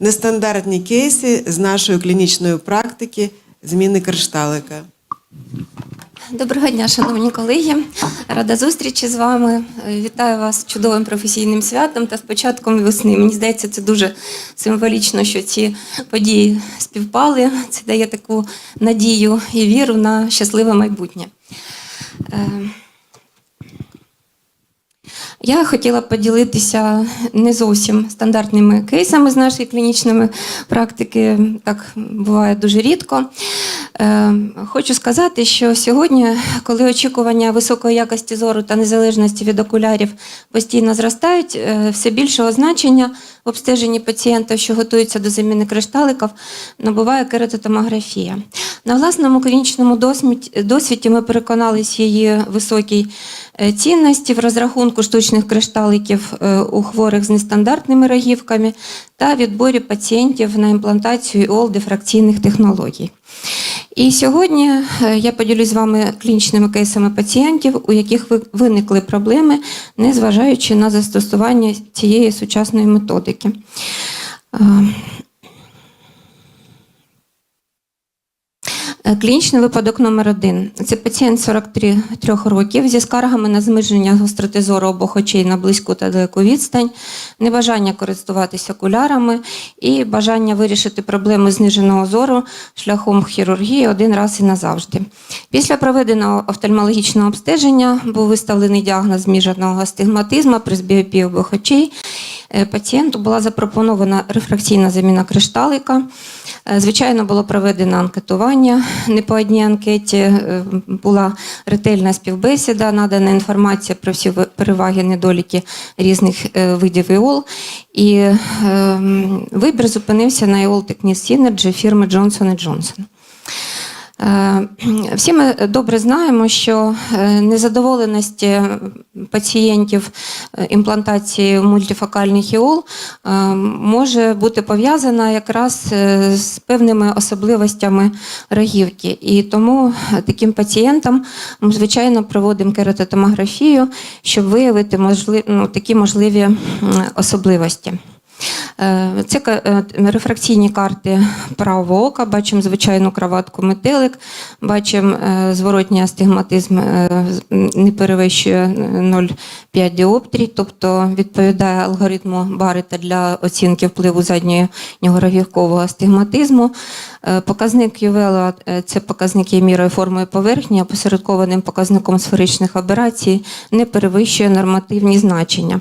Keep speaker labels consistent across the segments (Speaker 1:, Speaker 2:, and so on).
Speaker 1: Нестандартні кейси з нашої клінічної практики зміни кришталика.
Speaker 2: Доброго дня, шановні колеги. Рада зустрічі з вами. Е, Вітаю вас чудовим професійним святом та з початком весни. Мені здається, це дуже символічно, що ці події співпали. Це дає таку надію і віру на щасливе майбутнє. Я хотіла поділитися не зовсім стандартними кейсами з нашої клінічної практики. Так буває дуже рідко. Е, Хочу сказати, що сьогодні, коли очікування високої якості зору та незалежності від окулярів постійно зростають, е, все більшого значення в обстеженні пацієнта, що готуються до заміни кришталиків, набуває кератотомографія. На власному клінічному досвіді ми переконалися її високій е, цінності в розрахунку штучних кришталиків е, у хворих з нестандартними рогівками та відборі пацієнтів на імплантацію ІОЛ дифракційних технологій. І сьогодні е, я поділюсь з вами клінічними кейсами пацієнтів, у яких ви- виникли проблеми, незважаючи на застосування цієї сучасної методики. Е, Е, Клінічний випадок номер один. Це пацієнт 43 років зі скаргами на зниження гостроти зору обох очей на близьку та далеку відстань, небажання користуватися окулярами і бажання вирішити проблеми зниженого зору шляхом хірургії один раз і назавжди. Після проведеного офтальмологічного обстеження був виставлений діагноз зміженого астигматизму при збіопії обох очей. Е, Пацієнту була запропонована рефракційна заміна кришталика. Е, Звичайно, було проведено анкетування. Не по одній анкеті е, була ретельна співбесіда, надана інформація про всі переваги, недоліки різних видів ІОЛ. І е, вибір зупинився на ІОЛ Technis Synergy фірми Johnson Johnson. Е, Всі ми добре знаємо, що е, незадоволеність е, пацієнтів е, імплантацією мультифокальних іол може бути пов'язана якраз з певними особливостями рогівки. І тому таким пацієнтам ми, звичайно, проводимо кератотомографію, щоб виявити можли- ну, такі можливі особливості. Е, Це е, рефракційні карти правого ока, бачимо звичайну краватку метелик, бачимо е, зворотній астигматизм не перевищує 0,5 діоптрій, тобто відповідає алгоритму Барета для оцінки впливу заднього рогівкового астигматизму. Показник Ювела це показник є мірою формою поверхні, опосередкованим показником сферичних операцій, не перевищує нормативні значення.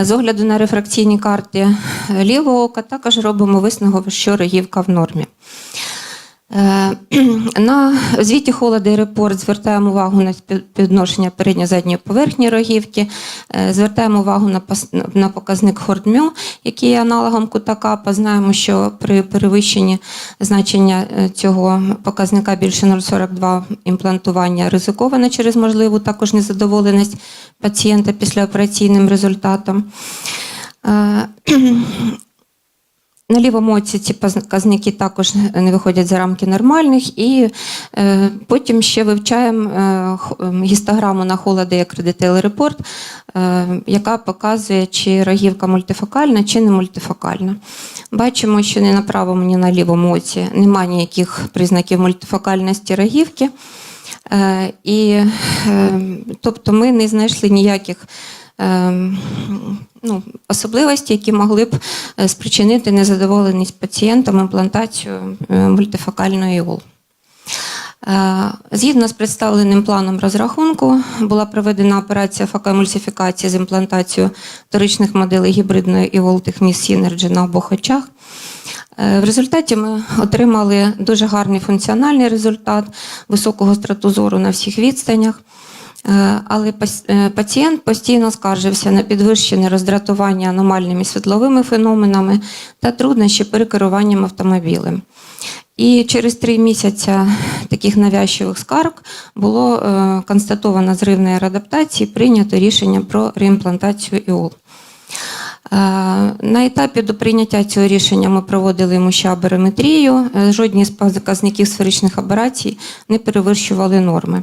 Speaker 2: З огляду на рефракційні карти лівого ока також робимо висновок, що рогівка в нормі. Е, На звіті холода і репорт звертаємо увагу на підношення передньо-задньої поверхні рогівки, е, звертаємо увагу на показник Хордмю, який є аналогом кута капа. Знаємо, що при перевищенні значення е, цього показника більше 0,42 імплантування ризиковане через можливу також незадоволеність пацієнта післяопераційним результатом. На лівому оці ці показники також не виходять за рамки нормальних, і е, потім ще вивчаємо е, гістограму на як Report, е, яка показує, чи рогівка мультифокальна, чи не мультифокальна. Бачимо, що ні на правому, ні на лівому оці немає ніяких признаків мультифокальності рогівки. Е, і, е, тобто ми не знайшли ніяких ну, особливості, які могли б е, спричинити незадоволеність пацієнтам імплантацію е, мультифокальної ІОЛ. Е, Згідно з представленим планом розрахунку, була проведена операція факоемульсифікації з імплантацією вторичних моделей гібридної Technis Synergy на обох очах. В результаті ми отримали дуже гарний функціональний результат, високу гостроту зору на всіх відстанях. Е, Але е, пацієнт постійно скаржився на підвищене роздратування аномальними світловими феноменами та труднощі перекеруванням автомобілем. І через три місяці таких навязчивих скарг було е, констатовано зрив нейроадаптації, прийнято рішення про реімплантацію ІОЛ. На етапі до прийняття цього рішення ми проводили йому ще аберометрію. Жодні з показників сферичних аберацій не перевищували норми.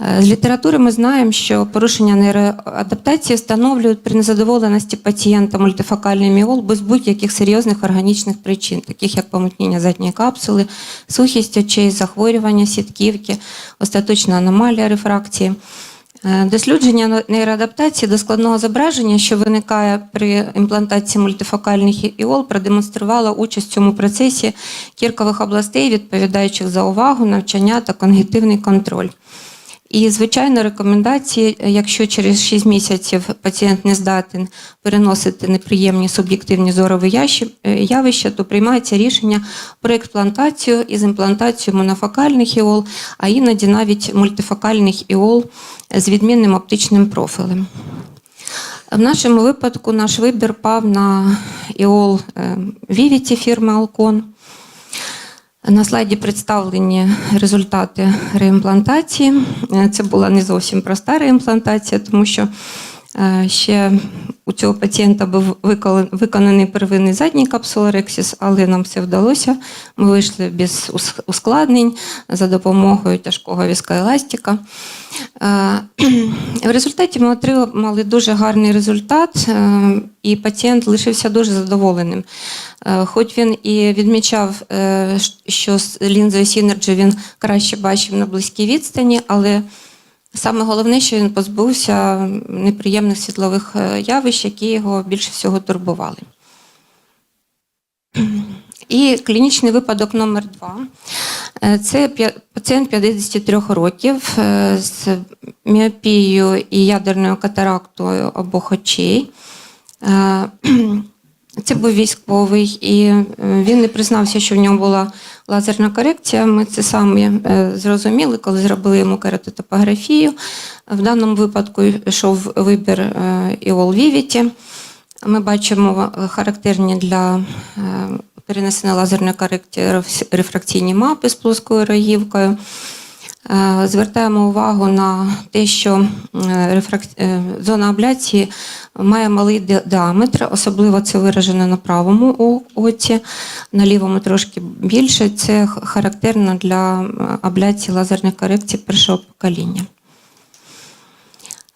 Speaker 2: Е, З літератури ми знаємо, що порушення нейроадаптації встановлюють при незадоволеності пацієнта мультифокальний міол без будь-яких серйозних органічних причин, таких як помутнення задньої капсули, сухість очей, захворювання сітківки, остаточна аномалія рефракції. Е, Дослідження нейроадаптації до складного зображення, що виникає при імплантації мультифокальних іол, продемонструвала участь в цьому процесі кіркових областей, відповідаючих за увагу, навчання та когнітивний контроль. І, звичайно, рекомендації, якщо через 6 місяців пацієнт не здатен переносити неприємні суб'єктивні зорові е, явища, то приймається рішення про експлантацію із імплантацією монофокальних іол, а іноді навіть мультифокальних іол з відмінним оптичним профілем. В нашому випадку наш вибір пав на іол е, Vivity фірми Alcon. На слайді представлені результати реімплантації. Це була не зовсім проста реімплантація, тому що ще у цього пацієнта був виконаний первинний задній капсулорексіс, але нам все вдалося. Ми вийшли без ускладнень за допомогою тяжкого віскоеластика. Е, В результаті ми отримали дуже гарний результат, е, і пацієнт лишився дуже задоволеним. Е, Хоч він і відмічав, е, що з лінзою Synergy він краще бачив на близькій відстані, але саме головне, що він позбувся неприємних світлових е, явищ, які його більше всього турбували. І клінічний випадок номер два. Е, Це пацієнт 53 років е, з міопією і ядерною катарактою обох очей. Це був військовий, і е, він не признався, що в нього була лазерна корекція. Ми це самі е, зрозуміли, коли зробили йому кератотопографію. В даному випадку йшов вибір е, іол Vivity. Ми бачимо характерні для перенесення лазерної корекції рефракційні мапи з плоскою рогівкою. Е, Звертаємо увагу на те, що е, зона абляції має малий діаметр, особливо це виражено на правому оці, на лівому трошки більше. Це характерно для абляції лазерних корекцій першого покоління.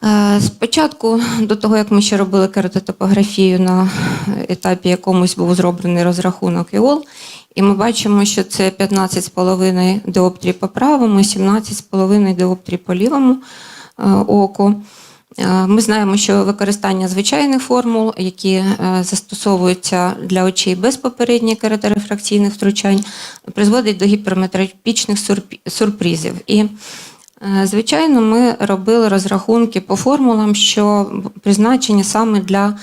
Speaker 2: Е, Спочатку, до того як ми ще робили кератотопографію на етапі якомусь був зроблений розрахунок іол, і ми бачимо, що це 15,5 діоптрій по правому, 17,5 діоптрій по лівому е, оку. Е, Ми знаємо, що використання звичайних формул, які застосовуються для очей без попередніх кераторефракційних втручань, призводить до гіперметропічних сюрпризів. І Звичайно, ми робили розрахунки по формулам, що призначені саме для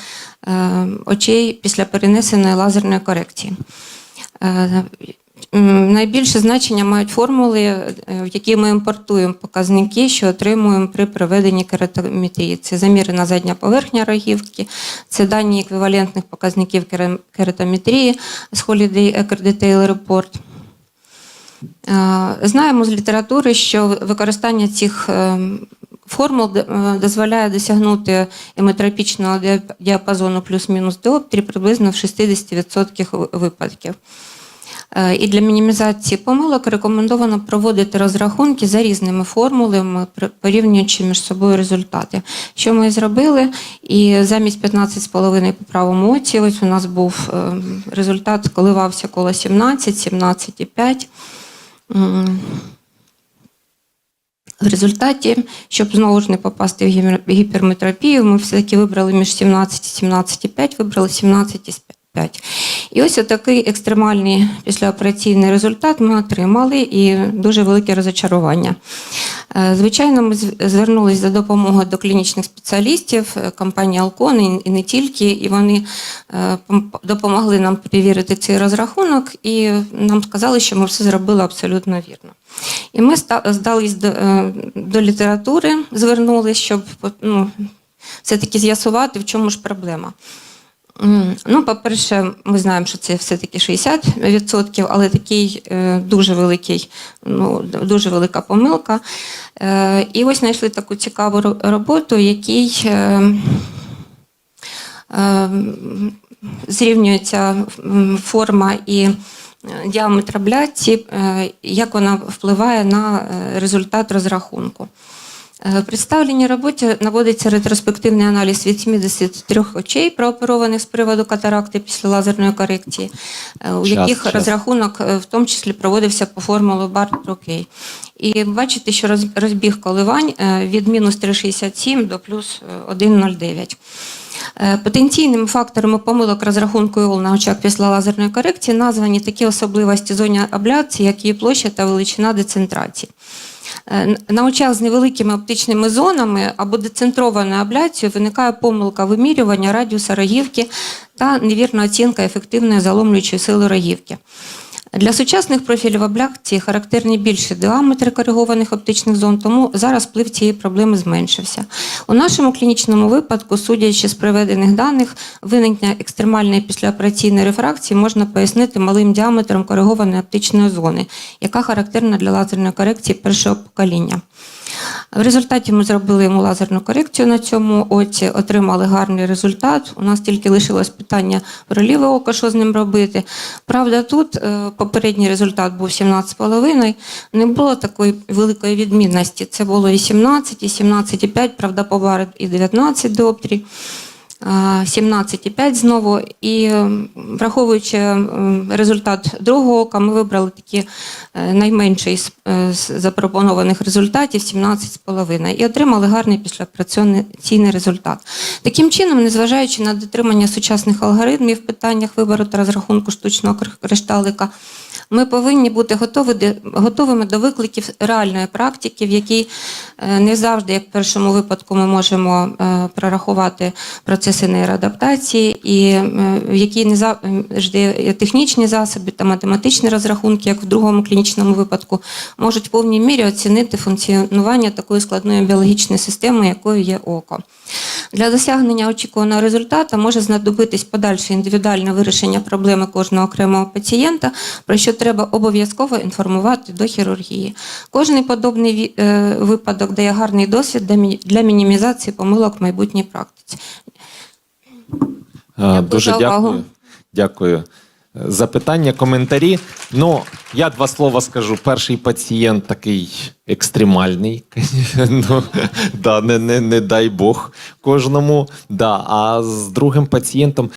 Speaker 2: е, очей після перенесеної лазерної корекції. Е, Найбільше значення мають формули, е, в які ми імпортуємо показники, що отримуємо при проведенні кератометрії. Це замірена задня поверхня рогівки, це дані еквівалентних показників кератометрії з Holiday Ecker Detail Report. Е, Знаємо з літератури, що використання цих е, формул е, дозволяє досягнути еметропічного діапазону плюс-мінус діоптрій приблизно в 60% випадків. І для мінімізації помилок рекомендовано проводити розрахунки за різними формулами, порівнюючи між собою результати. Що ми зробили, і замість 15,5 по правому оці, ось у нас був результат, коливався коло 17, 17,5. В результаті, щоб знову ж не попасти в гіперметропію, ми все-таки вибрали між 17 і 17,5, вибрали 17,5. І ось такий екстремальний післяопераційний результат ми отримали і дуже велике розочарування. Е, Звичайно, ми звернулися за допомогою до клінічних спеціалістів е, компанії Алкон і- не тільки, і вони е, допомогли нам перевірити цей розрахунок, і нам сказали, що ми все зробили абсолютно вірно. І ми здались до, до літератури, звернулися, щоб ну, все-таки з'ясувати, в чому ж проблема. Ну, по-перше, ми знаємо, що це все-таки 60%, але такий е, дуже великий, ну, дуже велика помилка. Е, і ось знайшли таку цікаву роботу, який е, зрівнюється форма і діаметр абляції, е, як вона впливає на результат розрахунку. Е, В представленій роботі наводиться ретроспективний аналіз від 73 очей, прооперованих з приводу катаракти після лазерної корекції, е, у
Speaker 3: Час,
Speaker 2: яких
Speaker 3: час.
Speaker 2: розрахунок е, в тому числі проводився по формулу Барт-Рокей. І бачите, що розбіг коливань від мінус 3,67 до плюс е, 1,09. Е, Потенційними факторами помилок розрахунку ІОЛ на очах після лазерної корекції названі такі особливості зоні абляції, як її площа та величина децентрації. Е, На очах з невеликими оптичними зонами або децентрованою абляцією виникає помилка вимірювання радіуса рогівки та невірна оцінка ефективної заломлюючої сили рогівки. Для сучасних профілів абляції характерні більші діаметри коригованих оптичних зон, тому зараз вплив цієї проблеми зменшився. У нашому клінічному випадку, судячи з приведених даних, виникнення екстремальної післяопераційної рефракції можна пояснити малим діаметром коригованої оптичної зони, яка характерна для лазерної корекції першого покоління. В результаті ми зробили йому лазерну корекцію на цьому оці, отримали гарний результат. У нас тільки лишилось питання про ліве око, що з ним робити. Правда, тут е, попередній результат був 17,5, не було такої великої відмінності. Це було і 17, і 17,5, правда, побарит і 19 до а, 17,5 знову. І е, враховуючи е, результат другого ока, ми вибрали такі е, найменший з запропонованих результатів 17,5 і отримали гарний післяопераційний результат. Таким чином, незважаючи на дотримання сучасних алгоритмів в питаннях вибору та розрахунку штучного кришталика, ми повинні бути готові, готовими до викликів реальної практики, в якій не завжди, як в першому випадку, ми можемо прорахувати процеси нейроадаптації, і е, в якій не завжди технічні засоби та математичні розрахунки, як в другому клінічному випадку, можуть в повній мірі оцінити функціонування такої складної біологічної системи, якою є око. Для досягнення очікуваного результату може знадобитись подальше індивідуальне вирішення проблеми кожного окремого пацієнта, про що треба обов'язково інформувати до хірургії. Кожний подобний е, випадок дає гарний досвід для мінімізації помилок в майбутній практиці. Дякую
Speaker 3: Дуже
Speaker 2: за увагу.
Speaker 3: дякую. Дякую. Запитання, коментарі. Ну, я два слова скажу. Перший пацієнт такий екстремальний. ну, да, не, не, не дай Бог кожному. Да. А з другим пацієнтом